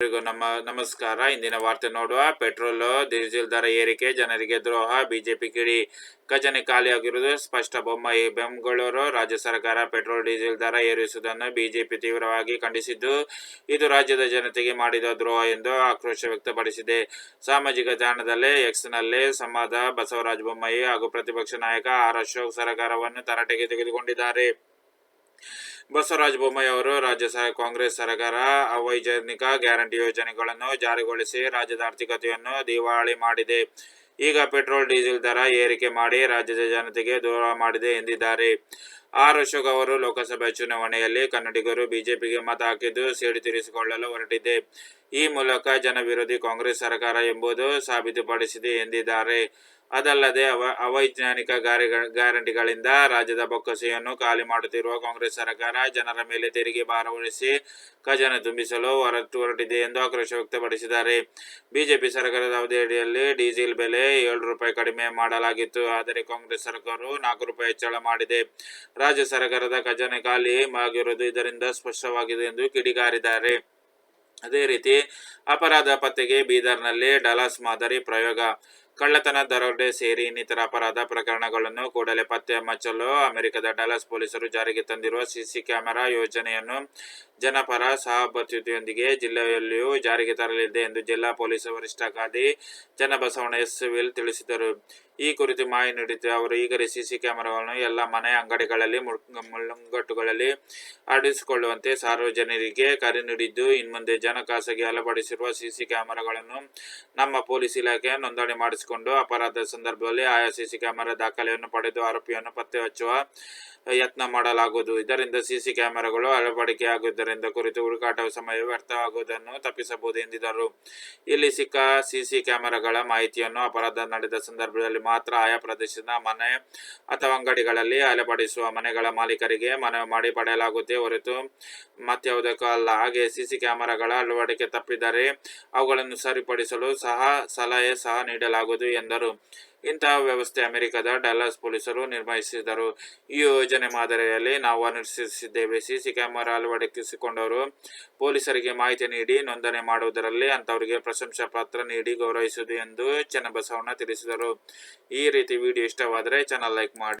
ಎಲ್ರಿಗೂ ನಮ್ಮ ನಮಸ್ಕಾರ. ಇಂದಿನ ವಾರ್ತೆ ನೋಡುವ. ಪೆಟ್ರೋಲ್, ಡೀಸೆಲ್ ದರ ಏರಿಕೆ, ಜನರಿಗೆ ದ್ರೋಹ, ಬಿಜೆಪಿ ಕಿಡಿ ಖಜಾನೆ ಖಾಲಿಯಾಗಿರುವುದು ಸ್ಪಷ್ಟ. ಬೊಮ್ಮಾಯಿ, ಬೆಂಗಳೂರು ರಾಜ್ಯ ಸರ್ಕಾರ ಪೆಟ್ರೋಲ್, ಡೀಸೆಲ್ ದರ ಏರಿಸುವುದನ್ನು ಬಿಜೆಪಿ ತೀವ್ರವಾಗಿ ಖಂಡಿಸಿದ್ದು, ಇದು ರಾಜ್ಯದ ಜನತೆಗೆ ಮಾಡಿದ ದ್ರೋಹ ಎಂದು ಆಕ್ರೋಶ ವ್ಯಕ್ತಪಡಿಸಿದೆ. ಸಾಮಾಜಿಕ ತಾಣದಲ್ಲಿ ಎಕ್ಸ್ನಲ್ಲಿ ಸಂವಾದ ಬಸವರಾಜ ಬೊಮ್ಮಾಯಿ ಹಾಗೂ ಪ್ರತಿಪಕ್ಷ ನಾಯಕ ಆರ್ ಅಶೋಕ್ ಸರ್ಕಾರವನ್ನು ತರಾಟೆಗೆ ತೆಗೆದುಕೊಂಡಿದ್ದಾರೆ. ಬಸವರಾಜ ಬೊಮ್ಮಾಯಿ ಅವರು ರಾಜ್ಯ ಕಾಂಗ್ರೆಸ್ ಸರ್ಕಾರ ಅವೈಜ್ಞಾನಿಕ ಗ್ಯಾರಂಟಿ ಯೋಜನೆಗಳನ್ನು ಜಾರಿಗೊಳಿಸಿ ರಾಜ್ಯದ ಆರ್ಥಿಕತೆಯನ್ನು ದಿವಾಳಿ ಮಾಡಿದೆ. ಈಗ ಪೆಟ್ರೋಲ್, ಡೀಸೆಲ್ ದರ ಏರಿಕೆ ಮಾಡಿ ರಾಜ್ಯದ ಜನತೆಗೆ ದೂರ ಮಾಡಿದೆ ಎಂದಿದ್ದಾರೆ. ಆರ್ ಅಶೋಕ್ ಅವರು ಲೋಕಸಭೆ ಚುನಾವಣೆಯಲ್ಲಿ ಕನ್ನಡಿಗರು ಬಿಜೆಪಿಗೆ ಮತ ಹಾಕಿದ್ದು ಸೇಡಿ ತೀರಿಸಿಕೊಳ್ಳಲು ಹೊರಟಿದೆ. ಈ ಮೂಲಕ ಜನವಿರೋಧಿ ಕಾಂಗ್ರೆಸ್ ಸರ್ಕಾರ ಎಂಬುದು ಸಾಬೀತುಪಡಿಸಿದೆ ಎಂದಿದ್ದಾರೆ. ಅದಲ್ಲದೆ ಅವ ಅವೈಜ್ಞಾನಿಕ ಗ್ಯಾರಂಟಿಗಳಿಂದ ರಾಜ್ಯದ ಬೊಕ್ಕಸೆಯನ್ನು ಖಾಲಿ ಮಾಡುತ್ತಿರುವ ಕಾಂಗ್ರೆಸ್ ಸರ್ಕಾರ ಜನರ ಮೇಲೆ ತೆರಿಗೆ ಭಾರ ಉಳಿಸಿ ಖಜಾನೆ ತುಂಬಿಸಲು ಹೊರಟು ಹೊರಟಿದೆ ಎಂದು ಆಕ್ರೋಶ ವ್ಯಕ್ತಪಡಿಸಿದ್ದಾರೆ. ಬಿಜೆಪಿ ಸರ್ಕಾರದ ಅವಧಿಯಲ್ಲಿ ಡೀಸೆಲ್ ಬೆಲೆ ಏಳು ರೂಪಾಯಿ ಕಡಿಮೆ ಮಾಡಲಾಗಿತ್ತು. ಆದರೆ ಕಾಂಗ್ರೆಸ್ ಸರ್ಕಾರವು ನಾಲ್ಕು ರೂಪಾಯಿ ಹೆಚ್ಚಳ ಮಾಡಿದೆ. ರಾಜ್ಯ ಸರ್ಕಾರದ ಖಜಾನೆ ಖಾಲಿ ಆಗಿರುವುದು ಇದರಿಂದ ಸ್ಪಷ್ಟವಾಗಿದೆ ಎಂದು ಕಿಡಿಗಾರಿದ್ದಾರೆ. ಅದೇ ರೀತಿ ಅಪರಾಧ ಪತ್ತೆಗೆ ಬೀದರ್ನಲ್ಲಿ ಡಲಾಸ್ ಮಾದರಿ ಪ್ರಯೋಗ ಕಳ್ಳತನ ದರೋಡೆ ಸೇರಿ ಇನ್ನಿತರ ಅಪರಾಧ ಪ್ರಕರಣಗಳನ್ನು ಕೂಡಲೇ ಪತ್ತೆ ಹಚ್ಚಲು ಅಮೆರಿಕದ ಡಾಲಸ್ ಪೊಲೀಸರು ಜಾರಿಗೆ ತಂದಿರುವ ಸಿಸಿ ಕ್ಯಾಮೆರಾ ಯೋಜನೆಯನ್ನು ಜನಪರ ಸಹಭಾಗಿತ್ವದೊಂದಿಗೆ ಜಿಲ್ಲೆಯಲ್ಲಿಯೂ ಜಾರಿಗೆ ತರಲಿದೆ ಎಂದು ಜಿಲ್ಲಾ ಪೊಲೀಸ್ ವರಿಷ್ಠಾಧಿಕಾರಿ ಜನಬಸವಣ್ಣ ಎಸ್. ವಿಲ್ ತಿಳಿಸಿದರು. ಈ ಕುರಿತು ಮಾಹಿತಿ ನೀಡಿದ್ದು ಅವರು, ಈಗಲೇ ಸಿಸಿ ಕ್ಯಾಮೆರಾಗಳನ್ನು ಎಲ್ಲ ಮನೆ ಅಂಗಡಿಗಳಲ್ಲಿ, ಮುಳ್- ಅಳಡಿಸಿಕೊಳ್ಳುವಂತೆ ಸಾರ್ವಜನಿಕರಿಗೆ ಕರೆ ನೀಡಿದ್ದು, ಇನ್ಮುಂದೆ ಜನ ಖಾಸಗಿ ಅಳವಡಿಸಿರುವ ಸಿಸಿ ಕ್ಯಾಮೆರಾಗಳನ್ನು ನಮ್ಮ ಪೊಲೀಸ್ ಇಲಾಖೆ ನೋಂದಣಿ ಮಾಡಿಸಿಕೊಂಡು ಅಪರಾಧ ಸಂದರ್ಭದಲ್ಲಿ ಆಯಾ ಸಿಸಿ ಕ್ಯಾಮೆರಾ ದಾಖಲೆಯನ್ನು ಪಡೆದು ಆರೋಪಿಯನ್ನು ಪತ್ತೆ ಹಚ್ಚುವ ಯತ್ನ ಮಾಡಲಾಗುವುದು. ಇದರಿಂದ ಸಿಸಿ ಕ್ಯಾಮೆರಾಗಳು ಅಳವಡಿಕೆಯಾಗುವುದರಿಂದ ಕುರಿತು ಹುಡುಕಾಟ ಸಮಯ ವ್ಯರ್ಥವಾಗುವುದನ್ನು ತಪ್ಪಿಸಬಹುದು ಎಂದಿದ್ದರು. ಇಲ್ಲಿ ಸಿಕ್ಕ ಸಿಸಿ ಕ್ಯಾಮೆರಾಗಳ ಮಾಹಿತಿಯನ್ನು ಅಪರಾಧ ನಡೆದ ಸಂದರ್ಭದಲ್ಲಿ ಮಾತ್ರ ಆಯಾ ಪ್ರದೇಶದ ಮನೆ ಅಥವಾ ಅಂಗಡಿಗಳಲ್ಲಿ ಅಳವಡಿಸುವ ಮನೆಗಳ ಮಾಲೀಕರಿಗೆ ಮನವಿ ಮಾಡಿ ಪಡೆಯಲಾಗುತ್ತೆ ಹೊರತು ಮತ್ಯಾವುದಕ್ಕೂ ಅಲ್ಲ. ಹಾಗೆ ಸಿಸಿ ಕ್ಯಾಮೆರಾಗಳ ಅಳವಡಿಕೆ ತಪ್ಪಿದರೆ ಅವುಗಳನ್ನು ಸರಿಪಡಿಸಲು ಸಹ ಸಲಹೆ ಸಹ ನೀಡಲಾಗುವುದು ಎಂದರು. ಇಂತಹ ವ್ಯವಸ್ಥೆ ಅಮೆರಿಕದ ಡಲ್ಲಾಸ್ ಪೊಲೀಸರು ನಿರ್ಮಿಸಿದರು ಈ ಯೋಜನೆ ಮಾದರಿಯಲ್ಲಿ ನಾವು ಅನುಸರಿಸಿದ್ದೇವೆ. ಸಿಸಿ ಕ್ಯಾಮೆರಾ ಅಳವಡಿಸಿಕೊಂಡವರು ಪೊಲೀಸರಿಗೆ ಮಾಹಿತಿ ನೀಡಿ ನೋಂದಣಿ ಮಾಡುವುದರಲ್ಲಿ ಅಂತವರಿಗೆ ಪ್ರಶಂಸಾ ಪತ್ರ ನೀಡಿ ಗೌರವಿಸುವುದು ಎಂದು ಚನ್ನಬಸವಣ್ಣ ತಿಳಿಸಿದರು. ಈ ರೀತಿ ವಿಡಿಯೋ ಇಷ್ಟವಾದರೆ ಚಾನಲ್ ಲೈಕ್ ಮಾಡಿ.